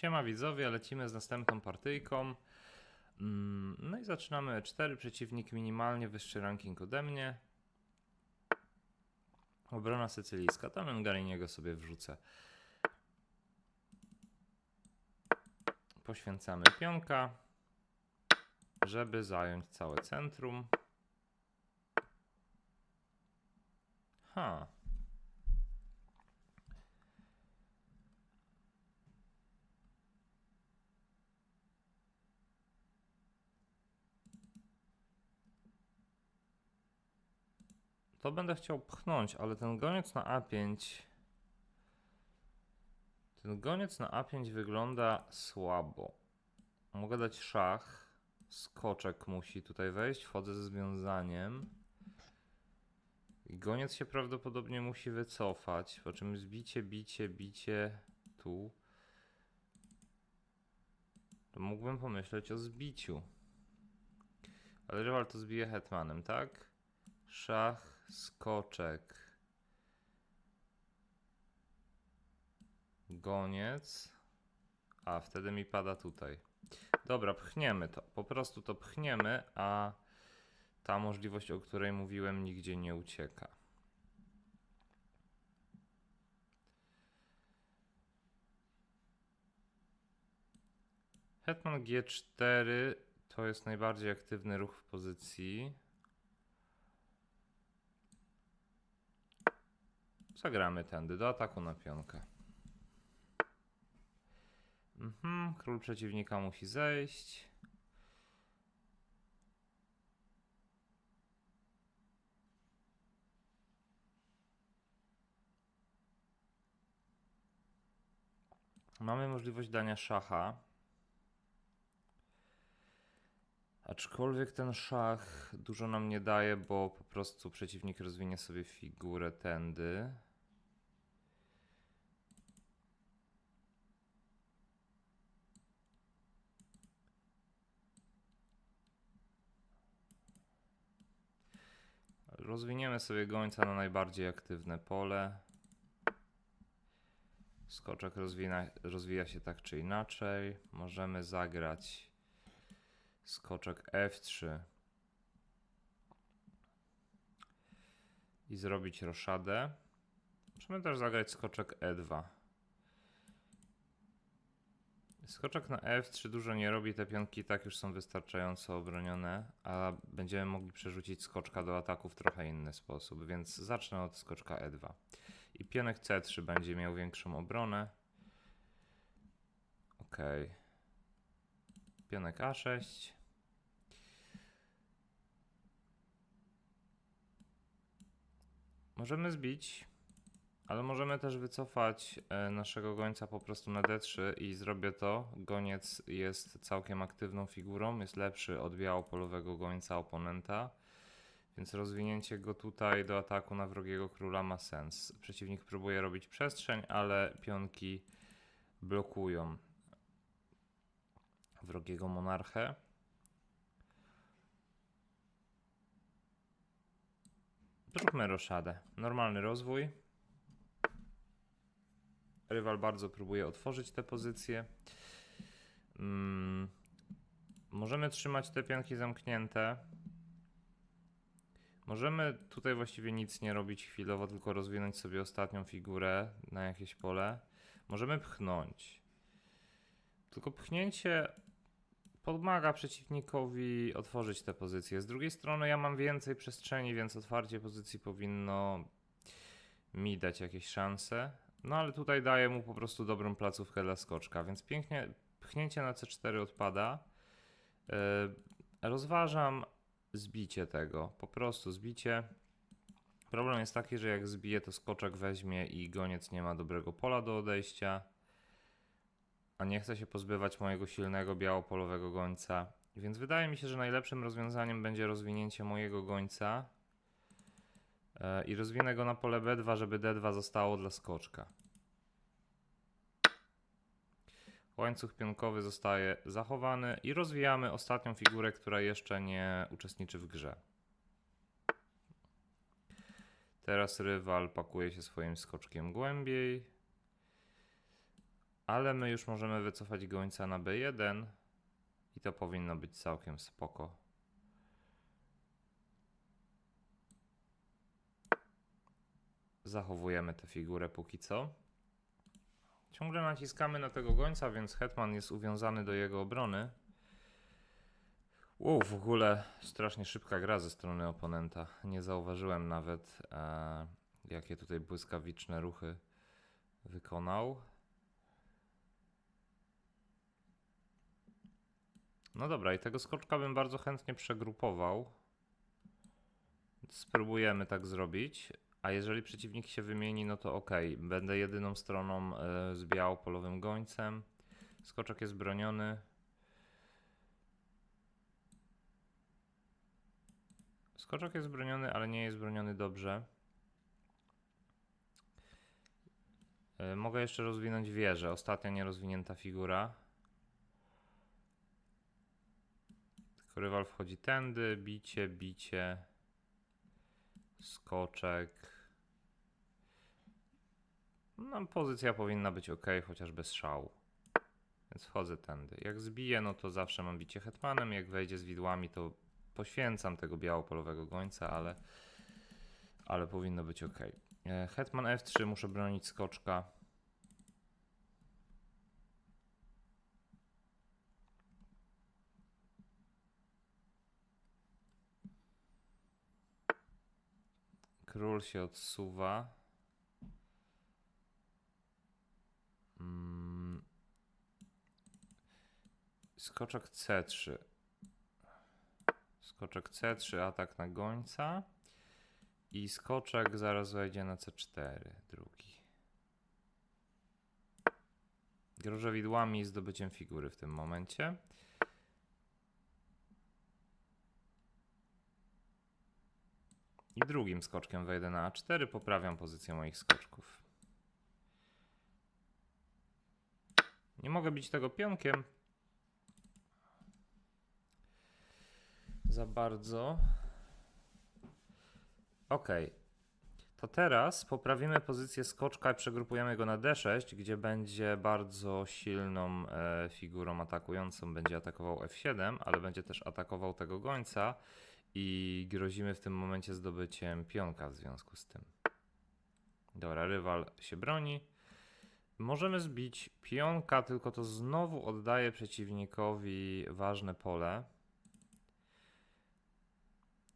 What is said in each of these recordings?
Siema widzowie, lecimy z następną partyjką. Mm, No i zaczynamy E4, przeciwnik minimalnie wyższy ranking ode mnie. Obrona sycylijska, tam Gariniego sobie wrzucę. Poświęcamy pionka, żeby zająć całe centrum. Ha. To będę chciał pchnąć, ale ten goniec na A5. Ten goniec na A5 wygląda słabo. Mogę dać szach. Skoczek musi tutaj wejść. Wchodzę ze związaniem. I goniec się prawdopodobnie musi wycofać. Po czym zbicie, bicie, bicie tu. To mógłbym pomyśleć o zbiciu. Ale rywal to zbije hetmanem, tak? Szach, skoczek. Goniec. A, wtedy mi pada tutaj. Dobra, pchniemy to. Po prostu to pchniemy, a ta możliwość, o której mówiłem, nigdzie nie ucieka. Hetman G4 to jest najbardziej aktywny ruch w pozycji. Zagramy tędy, do ataku na pionkę. Mhm, król przeciwnika musi zejść. Mamy możliwość dania szacha. Aczkolwiek ten szach dużo nam nie daje, bo po prostu przeciwnik rozwinie sobie figurę tędy. Rozwiniemy sobie gońca na najbardziej aktywne pole. Skoczek rozwina, rozwija się tak czy inaczej. Możemy zagrać skoczek F3 i zrobić roszadę. Możemy też zagrać skoczek E2. Skoczek na F3 dużo nie robi, te pionki i tak już są wystarczająco obronione, a będziemy mogli przerzucić skoczka do ataku w trochę inny sposób, więc zacznę od skoczka E2. I pionek C3 będzie miał większą obronę. Ok. Pionek A6. Możemy zbić, ale możemy też wycofać e, naszego gońca po prostu na D3 i zrobię to. Goniec jest całkiem aktywną figurą, jest lepszy od białopolowego gońca oponenta, więc rozwinięcie go tutaj do ataku na wrogiego króla ma sens. Przeciwnik próbuje robić przestrzeń, ale pionki blokują wrogiego monarchę. Zróbmy roszadę. Normalny rozwój. Rywal bardzo próbuje otworzyć te pozycje. Mm, możemy trzymać te pionki zamknięte. Możemy tutaj właściwie nic nie robić chwilowo, tylko rozwinąć sobie ostatnią figurę na jakieś pole. Możemy pchnąć. Tylko pchnięcie pomaga przeciwnikowi otworzyć te pozycje. Z drugiej strony ja mam więcej przestrzeni, więc otwarcie pozycji powinno mi dać jakieś szanse. No ale tutaj daję mu po prostu dobrą placówkę dla skoczka, więc pięknie pchnięcie na C4 odpada. Yy, rozważam zbicie tego, po prostu zbicie. Problem jest taki, że jak zbije, to skoczek weźmie i goniec nie ma dobrego pola do odejścia. A nie chcę się pozbywać mojego silnego białopolowego gońca. Więc wydaje mi się, że najlepszym rozwiązaniem będzie rozwinięcie mojego gońca. E, I rozwinę go na pole B2, żeby D2 zostało dla skoczka. Łańcuch pionkowy zostaje zachowany i rozwijamy ostatnią figurę, która jeszcze nie uczestniczy w grze. Teraz rywal pakuje się swoim skoczkiem głębiej. Ale my już możemy wycofać gońca na B1 i to powinno być całkiem spoko. Zachowujemy tę figurę póki co. Ciągle naciskamy na tego gońca, więc hetman jest uwiązany do jego obrony. Uuu, w ogóle strasznie szybka gra ze strony oponenta. Nie zauważyłem nawet, e, jakie tutaj błyskawiczne ruchy wykonał. No dobra, i tego skoczka bym bardzo chętnie przegrupował. Spróbujemy tak zrobić. A jeżeli przeciwnik się wymieni, no to ok. Będę jedyną stroną e, z białopolowym gońcem. Skoczek jest broniony. Skoczek jest broniony, ale nie jest broniony dobrze. E, Mogę jeszcze rozwinąć wieżę. Ostatnia nierozwinięta figura. Tylko rywal wchodzi tędy, bicie, bicie, skoczek. No, pozycja powinna być ok, chociaż bez szału. Więc wchodzę tędy. Jak zbiję, no to zawsze mam bicie hetmanem. Jak wejdzie z widłami, to poświęcam tego białopolowego gońca, ale, ale powinno być ok. E, Hetman F3, muszę bronić skoczka. Król się odsuwa. Mm. Skoczek C3. Skoczek C3, atak na gońca. I skoczek zaraz wejdzie na C4, drugi. Grożę widłami i zdobyciem figury w tym momencie. Drugim skoczkiem wejdę na A4, poprawiam pozycję moich skoczków. Nie mogę bić tego pionkiem. Za bardzo. Ok. To teraz poprawimy pozycję skoczka i przegrupujemy go na D6, gdzie będzie bardzo silną e, figurą atakującą. Będzie atakował F7, ale będzie też atakował tego gońca i grozimy w tym momencie zdobyciem pionka w związku z tym. Dobra, rywal się broni. Możemy zbić pionka, tylko to znowu oddaje przeciwnikowi ważne pole.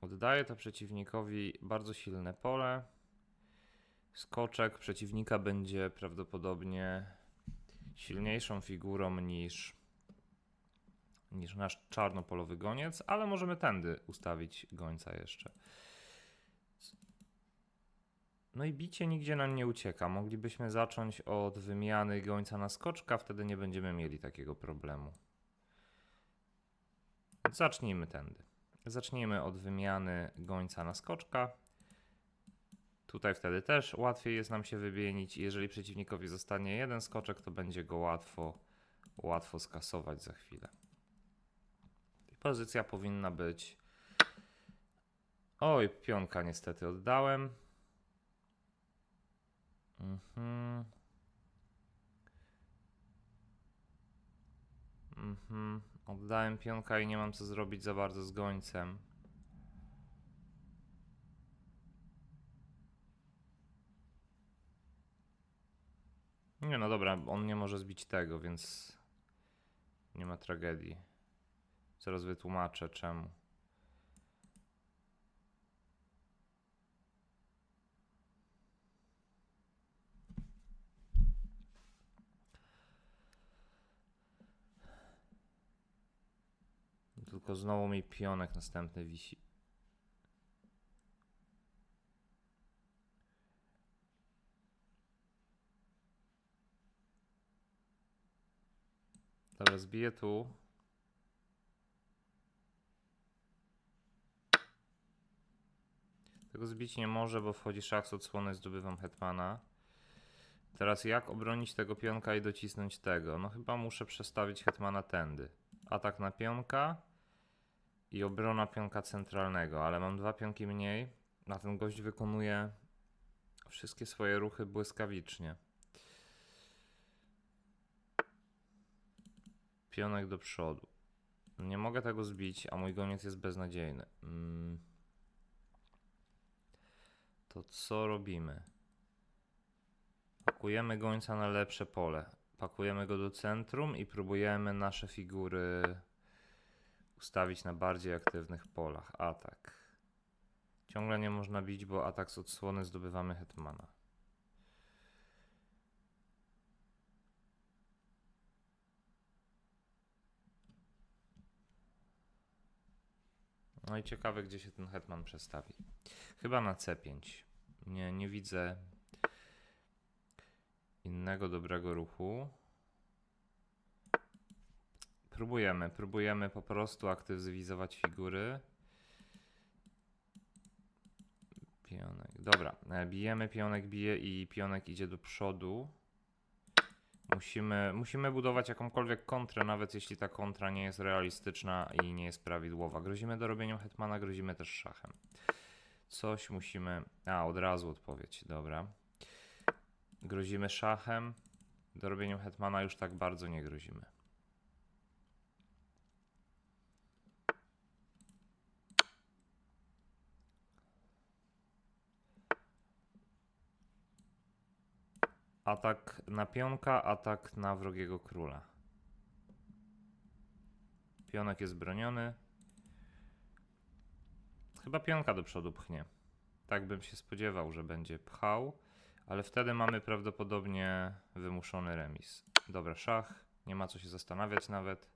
Oddaje to przeciwnikowi bardzo silne pole. Skoczek przeciwnika będzie prawdopodobnie silniejszą figurą niż, niż nasz czarnopolowy goniec, ale możemy tędy ustawić gońca jeszcze. No i bicie nigdzie nam nie ucieka. Moglibyśmy zacząć od wymiany gońca na skoczka, wtedy nie będziemy mieli takiego problemu. Zacznijmy tędy. Zacznijmy od wymiany gońca na skoczka. Tutaj wtedy też łatwiej jest nam się wymienić. Jeżeli przeciwnikowi zostanie jeden skoczek, to będzie go łatwo, łatwo skasować za chwilę. Pozycja powinna być. Oj, pionka niestety oddałem. Mhm. Mhm. Oddałem pionka i nie mam co zrobić za bardzo z gońcem. Nie no dobra, on nie może zbić tego, więc nie ma tragedii. Zaraz wytłumaczę czemu. Tylko znowu mi pionek następny wisi. Dobra, zbiję tu. Tego zbić nie może, bo wchodzi szach z odsłony, zdobywam hetmana. Teraz jak obronić tego pionka i docisnąć tego? No chyba muszę przestawić hetmana tędy. Atak na pionka i obrona pionka centralnego, ale mam dwa pionki mniej, a ten gość wykonuje wszystkie swoje ruchy błyskawicznie. Pionek do przodu. Nie mogę tego zbić, a mój goniec jest beznadziejny. Mm. To co robimy? Pakujemy gońca na lepsze pole. Pakujemy go do centrum i próbujemy nasze figury ustawić na bardziej aktywnych polach. Atak. Ciągle nie można bić, bo atak z odsłony zdobywamy hetmana. No i ciekawe, gdzie się ten hetman przestawi. Chyba na C5. Nie, nie widzę innego dobrego ruchu. Próbujemy, próbujemy po prostu aktywizować figury. Pionek. Dobra, e, bijemy, pionek bije i pionek idzie do przodu. Musimy, musimy budować jakąkolwiek kontrę, nawet jeśli ta kontra nie jest realistyczna i nie jest prawidłowa. Grozimy dorobieniem hetmana, grozimy też szachem. Coś musimy. A, od razu odpowiedź, dobra. Grozimy szachem. Dorobieniem hetmana już tak bardzo nie grozimy. Atak na pionka, atak na wrogiego króla. Pionek jest broniony. Chyba pionka do przodu pchnie. Tak bym się spodziewał, że będzie pchał, ale wtedy mamy prawdopodobnie wymuszony remis. Dobra, szach. Nie ma co się zastanawiać nawet.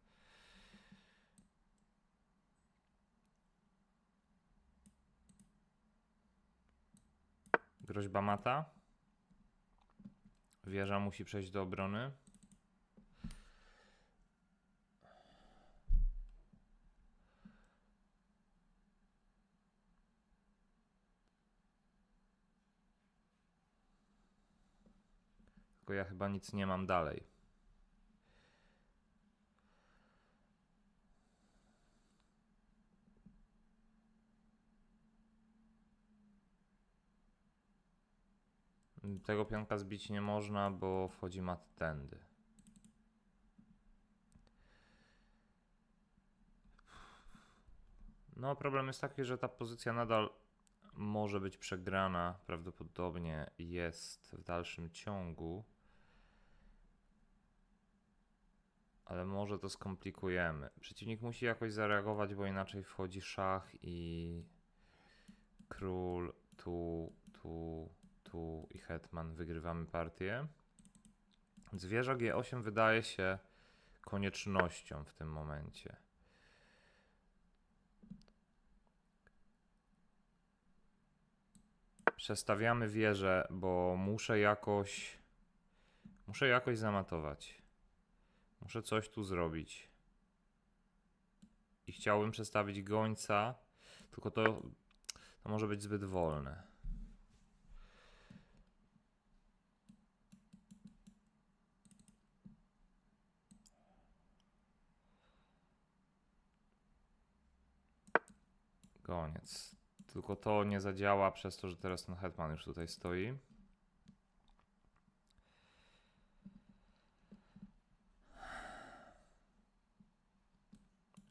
Groźba mata. Wieża musi przejść do obrony. Ja chyba nic nie mam dalej. Tego pionka zbić nie można, bo wchodzi mat tędy. No, problem jest taki, że ta pozycja nadal może być przegrana. Prawdopodobnie jest w dalszym ciągu. Ale może to skomplikujemy. Przeciwnik musi jakoś zareagować, bo inaczej wchodzi szach i król tu, tu, tu i hetman wygrywamy partię. Zwierzę G8 wydaje się koniecznością w tym momencie. Przestawiamy wieżę, bo muszę jakoś muszę jakoś zamatować. Muszę coś tu zrobić. I chciałbym przestawić gońca, tylko to, to może być zbyt wolne. Koniec. Tylko to nie zadziała przez to, że teraz ten hetman już tutaj stoi.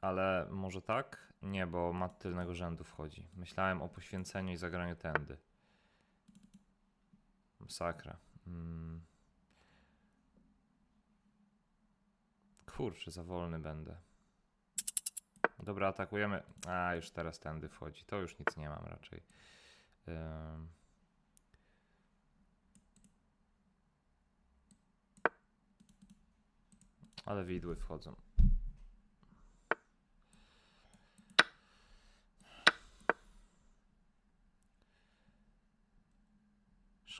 Ale może tak? Nie, bo mat tylnego rzędu wchodzi. Myślałem o poświęceniu i zagraniu tędy. Masakra. Mm. Kurczę, za wolny będę. Dobra, atakujemy. A, już teraz tędy wchodzi. To już nic nie mam raczej. Ym. Ale widły wchodzą.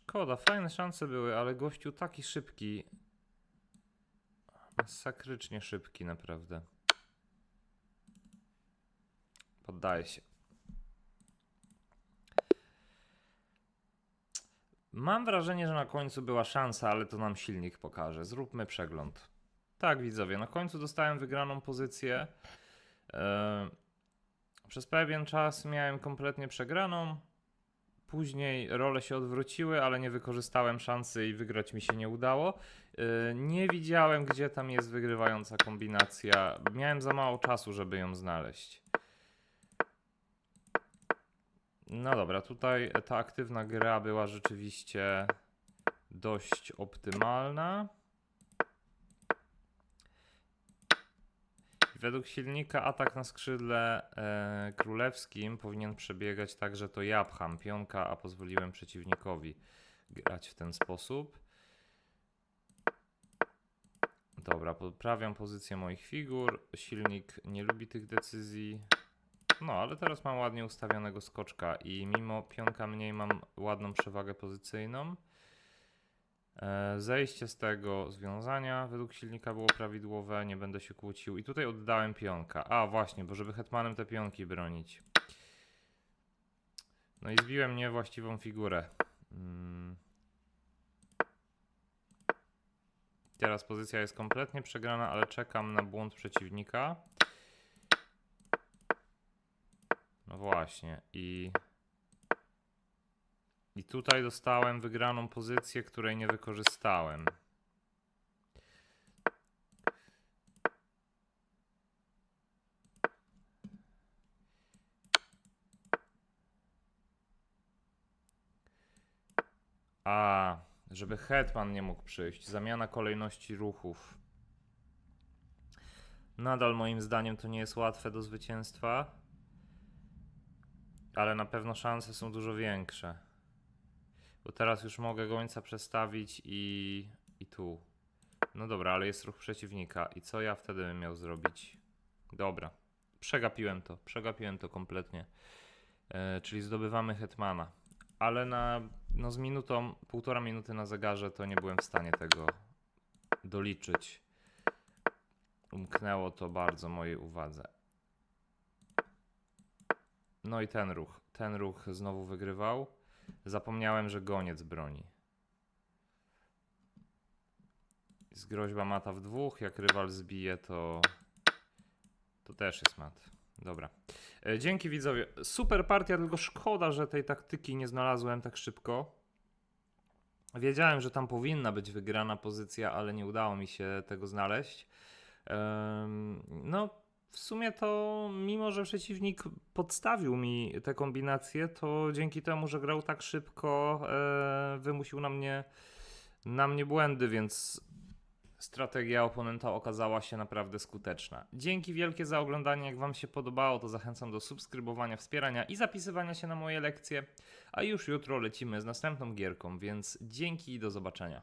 Szkoda, fajne szanse były, ale gościu taki szybki. Masakrycznie szybki, naprawdę. Poddaję się. Mam wrażenie, że na końcu była szansa, ale to nam silnik pokaże. Zróbmy przegląd. Tak, widzowie, na końcu dostałem wygraną pozycję. Eee, przez pewien czas miałem kompletnie przegraną. Później role się odwróciły, ale nie wykorzystałem szansy i wygrać mi się nie udało. Yy, Nie widziałem, gdzie tam jest wygrywająca kombinacja. Miałem za mało czasu, żeby ją znaleźć. No dobra, tutaj ta aktywna gra była rzeczywiście dość optymalna. Według silnika atak na skrzydle e, królewskim powinien przebiegać tak, że to ja pcham pionka, a pozwoliłem przeciwnikowi grać w ten sposób. Dobra, poprawiam pozycję moich figur. Silnik nie lubi tych decyzji. No, ale teraz mam ładnie ustawionego skoczka i mimo pionka mniej mam ładną przewagę pozycyjną. E, Zejście z tego związania według silnika było prawidłowe, nie będę się kłócił. I tutaj oddałem pionka. A właśnie, bo żeby hetmanem te pionki bronić. No i zbiłem niewłaściwą figurę. Mm. Teraz pozycja jest kompletnie przegrana, ale czekam na błąd przeciwnika. No właśnie i... I tutaj dostałem wygraną pozycję, której nie wykorzystałem. A, żeby hetman nie mógł przyjść. Zamiana kolejności ruchów. Nadal moim zdaniem to nie jest łatwe do zwycięstwa. Ale na pewno szanse są dużo większe. Bo teraz już mogę gońca przestawić i, i tu. No dobra, ale jest ruch przeciwnika. I co ja wtedy bym miał zrobić? Dobra. Przegapiłem to. Przegapiłem to kompletnie. E, czyli zdobywamy Hetmana. Ale na, no z minutą, półtora minuty na zegarze to nie byłem w stanie tego doliczyć. Umknęło to bardzo mojej uwadze. No i ten ruch. Ten ruch znowu wygrywał. Zapomniałem, że goniec broni. Jest groźba mata w dwóch. Jak rywal zbije, to. To też jest mat. Dobra. E, Dzięki widzowie. Super partia, tylko szkoda, że tej taktyki nie znalazłem tak szybko. Wiedziałem, że tam powinna być wygrana pozycja, ale nie udało mi się tego znaleźć. No, w sumie to, mimo że przeciwnik podstawił mi te kombinacje, to dzięki temu, że grał tak szybko, e, wymusił na mnie, na mnie błędy, więc strategia oponenta okazała się naprawdę skuteczna. Dzięki wielkie za oglądanie. Jak Wam się podobało, to zachęcam do subskrybowania, wspierania i zapisywania się na moje lekcje. A już jutro lecimy z następną gierką, więc dzięki i do zobaczenia.